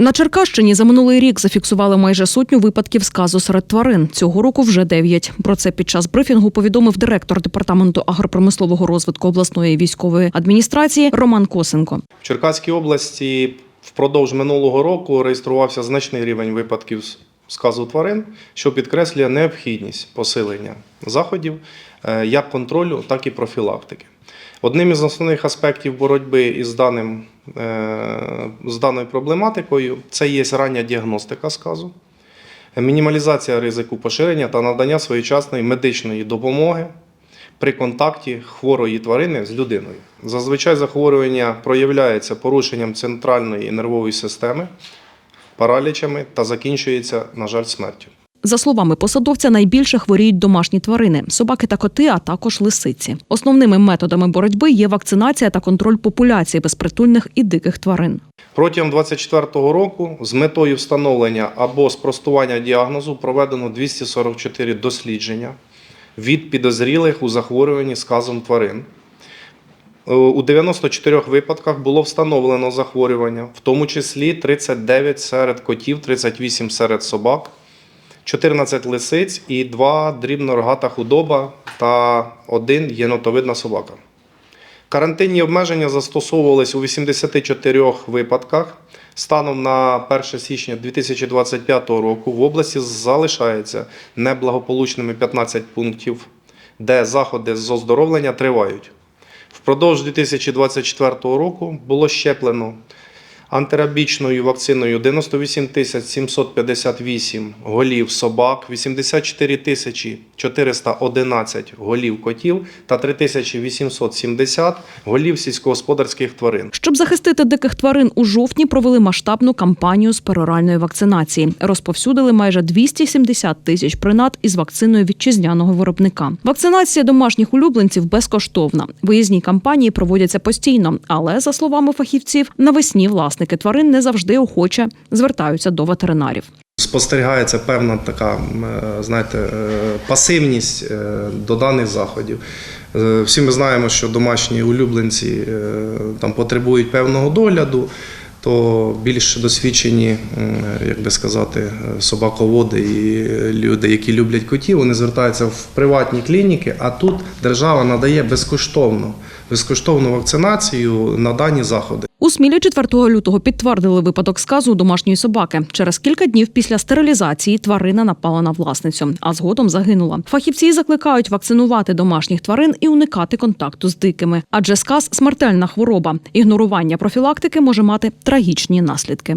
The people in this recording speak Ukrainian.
На Черкащині за минулий рік зафіксували майже сотню випадків сказу серед тварин. Цього року вже дев'ять. Про це під час брифінгу повідомив директор департаменту агропромислового розвитку обласної військової адміністрації Роман Косенко. В Черкаській області впродовж минулого року реєструвався значний рівень випадків сказу тварин, що підкреслює необхідність посилення заходів е, як контролю, так і профілактики. Одним із основних аспектів боротьби із даним, з даною проблематикою це є рання діагностика сказу, мінімалізація ризику поширення та надання своєчасної медичної допомоги при контакті хворої тварини з людиною. Зазвичай захворювання проявляється порушенням центральної нервової системи, паралічами та закінчується, на жаль, смертю. За словами посадовця, найбільше хворіють домашні тварини собаки та коти, а також лисиці. Основними методами боротьби є вакцинація та контроль популяції безпритульних і диких тварин. Протягом 2024 року з метою встановлення або спростування діагнозу проведено 244 дослідження від підозрілих у захворюванні сказом тварин. Е, У 94 випадках було встановлено захворювання, в тому числі 39 серед котів, 38 серед собак, 14 лисиць і 2 дрібнорогата худоба та 1 єнотовидна собака. Карантинні обмеження застосовувались у 84 випадках. Станом на 1 січня 2025 року в області залишається неблагополучними 15 пунктів, де заходи з оздоровлення тривають. Впродовж 2024 року було щеплено антирабічною вакциною 98 тисяч 758 голів собак, 84 тисячі 411 голів котів та 3870 голів сільськогосподарських тварин. Щоб захистити диких тварин у жовтні, провели масштабну кампанію з пероральної вакцинації. Розповсюдили майже 270 тисяч принад із вакциною вітчизняного виробника. Вакцинація домашніх улюбленців безкоштовна. Виїзні кампанії проводяться постійно, але за словами фахівців, навесні власники тварин не завжди охоче звертаються до ветеринарів. Спостерігається певна така, е, знаєте, е, пасивність е, до даних заходів. Всі ми знаємо, що домашні улюбленці там потребують певного догляду, то більш досвідчені, як би сказати, собаководи і люди, які люблять котів, вони звертаються в приватні клініки, а тут держава надає безкоштовно, безкоштовну вакцинацію на дані заходи. Смілі 4 лютого підтвердили випадок сказу домашньої собаки. Через кілька днів після стерилізації тварина напала на власницю, а згодом загинула. Фахівці закликають вакцинувати домашніх тварин і уникати контакту з дикими, адже сказ смертельна хвороба. Ігнорування профілактики може мати трагічні наслідки.